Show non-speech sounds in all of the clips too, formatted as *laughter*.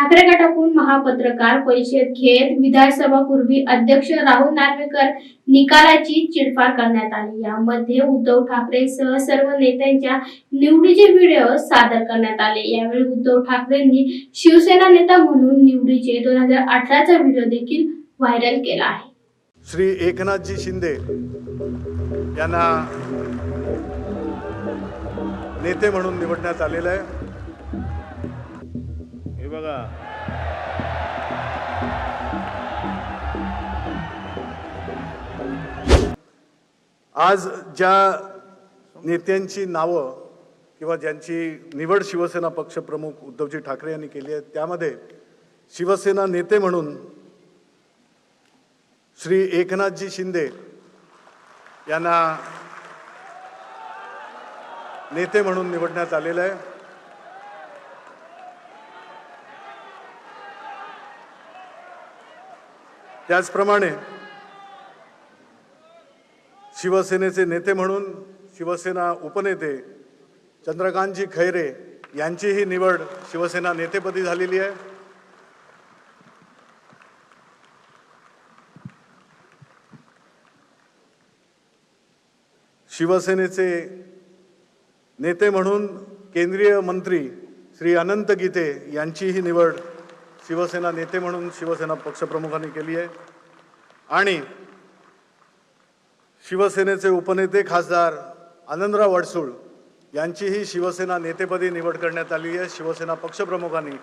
ठाकरे गटाकडून महापत्रकार परिषद घेत विधानसभापूर्वी अध्यक्ष राहुल नार्वेकर निकालाची चिडफाड करण्यात आली. यामध्ये उद्धव ठाकरेसह सर्व नेत्यांच्या निवडीचे व्हिडिओ सादर करण्यात आले. यावेळी उद्धव ठाकरेंनी शिवसेना नेता म्हणून निवडीचे दोन हजार अठराचा व्हिडिओ देखील व्हायरल केला आहे. श्री एकनाथजी शिंदे यांना नेते म्हणून निवडण्यात आलेलं आहे. बघा. आज ज्या नेत्यांची नावं किंवा ज्यांची निवड शिवसेना पक्षप्रमुख उद्धवजी ठाकरे यांनी केली आहे त्यामध्ये शिवसेना नेते म्हणून श्री एकनाथजी शिंदे यांना नेते म्हणून निवडण्यात आलेलं आहे. त्याचप्रमाणे शिवसेनेचे नेते म्हणून शिवसेना उपनेते चंद्रकांतजी खैरे यांचीही निवड शिवसेना नेतेपदी झालेली आहे. शिवसेनेचे नेते म्हणून केंद्रीय मंत्री श्री अनंत गीते यांचीही निवड शिवसेना नेते म्हणून शिवसेना पक्षप्रमुखांनी केली आहे. आणि शिवसेनेचे उपनेते खासदार आनंदराव अडसूळ यांचीही शिवसेना नेतेपदी निवड करण्यात आली आहे. शिवसेना पक्षप्रमुखांनी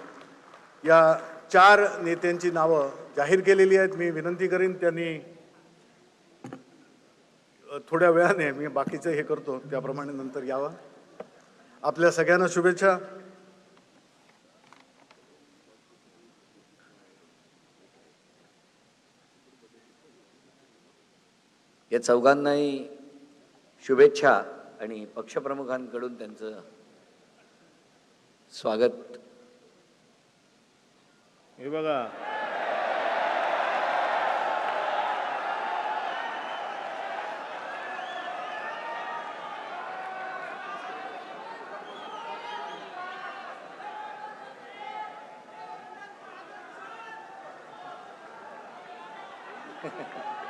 या चार नेत्यांची नावं जाहीर केलेली आहेत. मी विनंती करीन त्यांनी थोड्या वेळाने मी बाकीचं हे करतो. त्याप्रमाणे नंतर यावा. आपल्या सगळ्यांना शुभेच्छा. या चौघांनाही शुभेच्छा आणि पक्षप्रमुखांकडून त्यांचं स्वागत. हे बघा. *laughs*